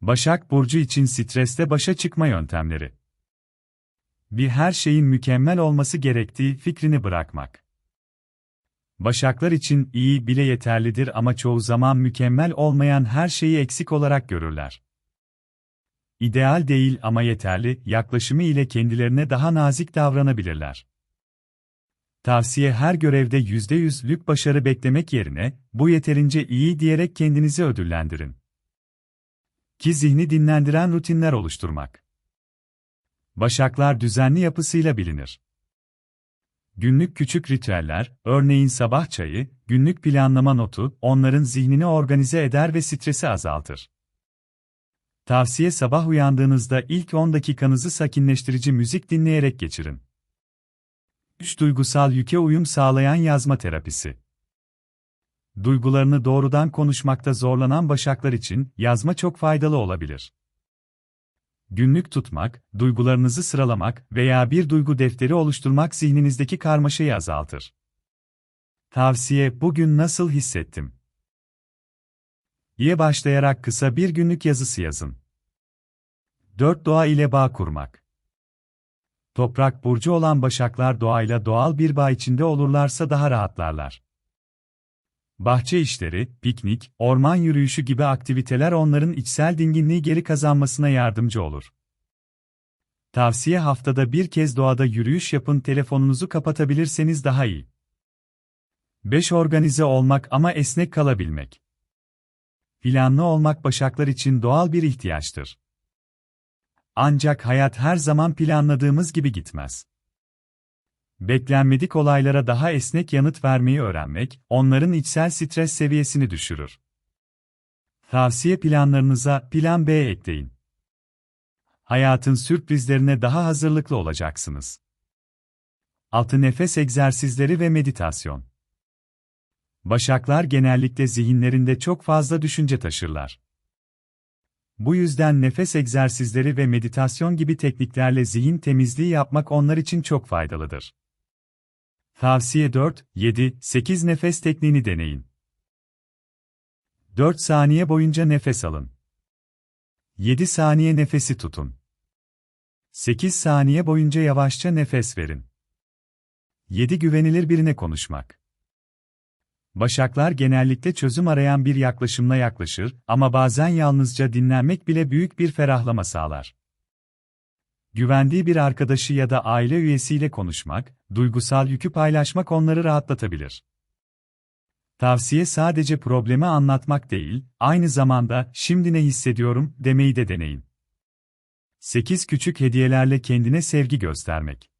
Başak Burcu için stresle başa çıkma yöntemleri. Bir her şeyin mükemmel olması gerektiği fikrini bırakmak. Başaklar için iyi bile yeterlidir ama çoğu zaman mükemmel olmayan her şeyi eksik olarak görürler. İdeal değil ama yeterli yaklaşımı ile kendilerine daha nazik davranabilirler. Tavsiye her görevde %100'lük başarı beklemek yerine, bu yeterince iyi diyerek kendinizi ödüllendirin. Ki zihni dinlendiren rutinler oluşturmak. Başaklar düzenli yapısıyla bilinir. Günlük küçük ritüeller, örneğin sabah çayı, günlük planlama notu, onların zihnini organize eder ve stresi azaltır. Tavsiye sabah uyandığınızda ilk 10 dakikanızı sakinleştirici müzik dinleyerek geçirin. 3. Duygusal yüke uyum sağlayan yazma terapisi. Duygularını doğrudan konuşmakta zorlanan başaklar için yazma çok faydalı olabilir. Günlük tutmak, duygularınızı sıralamak veya bir duygu defteri oluşturmak zihninizdeki karmaşayı azaltır. Tavsiye: Bugün nasıl hissettim? diye başlayarak kısa bir günlük yazısı yazın. 4. Doğa ile bağ kurmak. Toprak burcu olan başaklar doğayla doğal bir bağ içinde olurlarsa daha rahatlarlar. Bahçe işleri, piknik, orman yürüyüşü gibi aktiviteler onların içsel dinginliği geri kazanmasına yardımcı olur. Tavsiye haftada bir kez doğada yürüyüş yapın telefonunuzu kapatabilirseniz daha iyi. 5. Organize olmak ama esnek kalabilmek. Planlı olmak başaklar için doğal bir ihtiyaçtır. Ancak hayat her zaman planladığımız gibi gitmez. Beklenmedik olaylara daha esnek yanıt vermeyi öğrenmek, onların içsel stres seviyesini düşürür. Tavsiye planlarınıza plan B ekleyin. Hayatın sürprizlerine daha hazırlıklı olacaksınız. Altı nefes egzersizleri ve meditasyon. Başaklar genellikle zihinlerinde çok fazla düşünce taşırlar. Bu yüzden nefes egzersizleri ve meditasyon gibi tekniklerle zihin temizliği yapmak onlar için çok faydalıdır. Tavsiye 4, 7, 8 nefes tekniğini deneyin. 4 saniye boyunca nefes alın. 7 saniye nefesi tutun. 8 saniye boyunca yavaşça nefes verin. 7 güvenilir birine konuşmak. Başaklar genellikle çözüm arayan bir yaklaşımla yaklaşır ama bazen yalnızca dinlenmek bile büyük bir ferahlama sağlar. Güvendiği bir arkadaşı ya da aile üyesiyle konuşmak, duygusal yükü paylaşmak onları rahatlatabilir. Tavsiye sadece problemi anlatmak değil, aynı zamanda şimdi ne hissediyorum demeyi de deneyin. 8 küçük hediyelerle kendine sevgi göstermek.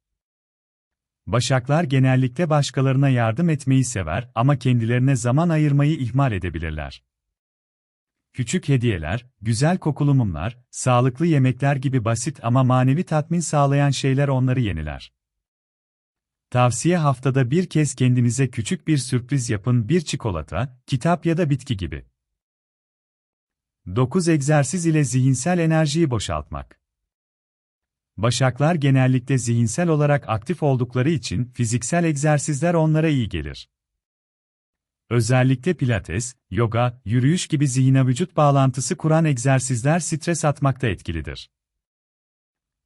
Başaklar genellikle başkalarına yardım etmeyi sever ama kendilerine zaman ayırmayı ihmal edebilirler. Küçük hediyeler, güzel kokulu mumlar, sağlıklı yemekler gibi basit ama manevi tatmin sağlayan şeyler onları yeniler. Tavsiye haftada bir kez kendinize küçük bir sürpriz yapın bir çikolata, kitap ya da bitki gibi. 9 egzersiz ile zihinsel enerjiyi boşaltmak. Başaklar genellikle zihinsel olarak aktif oldukları için fiziksel egzersizler onlara iyi gelir. Özellikle pilates, yoga, yürüyüş gibi zihine vücut bağlantısı kuran egzersizler stres atmakta etkilidir.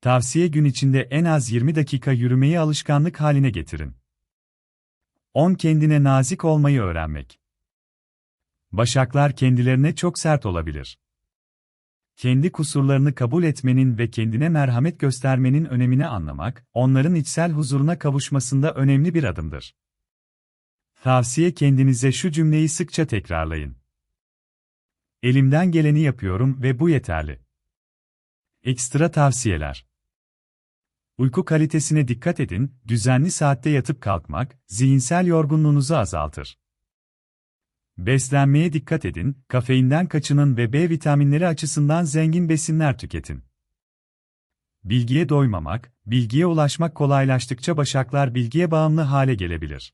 Tavsiye gün içinde en az 20 dakika yürümeyi alışkanlık haline getirin. 10 kendine nazik olmayı öğrenmek. Başaklar kendilerine çok sert olabilir. Kendi kusurlarını kabul etmenin ve kendine merhamet göstermenin önemini anlamak, onların içsel huzuruna kavuşmasında önemli bir adımdır. Tavsiye kendinize şu cümleyi sıkça tekrarlayın. Elimden geleni yapıyorum ve bu yeterli. Ekstra tavsiyeler. Uyku kalitesine dikkat edin, düzenli saatte yatıp kalkmak, zihinsel yorgunluğunuzu azaltır. Beslenmeye dikkat edin, kafeinden kaçının ve B vitaminleri açısından zengin besinler tüketin. Bilgiye doymamak, bilgiye ulaşmak kolaylaştıkça başaklar bilgiye bağımlı hale gelebilir.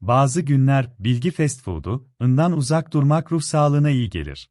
Bazı günler bilgi fast food'u, ından uzak durmak ruh sağlığına iyi gelir.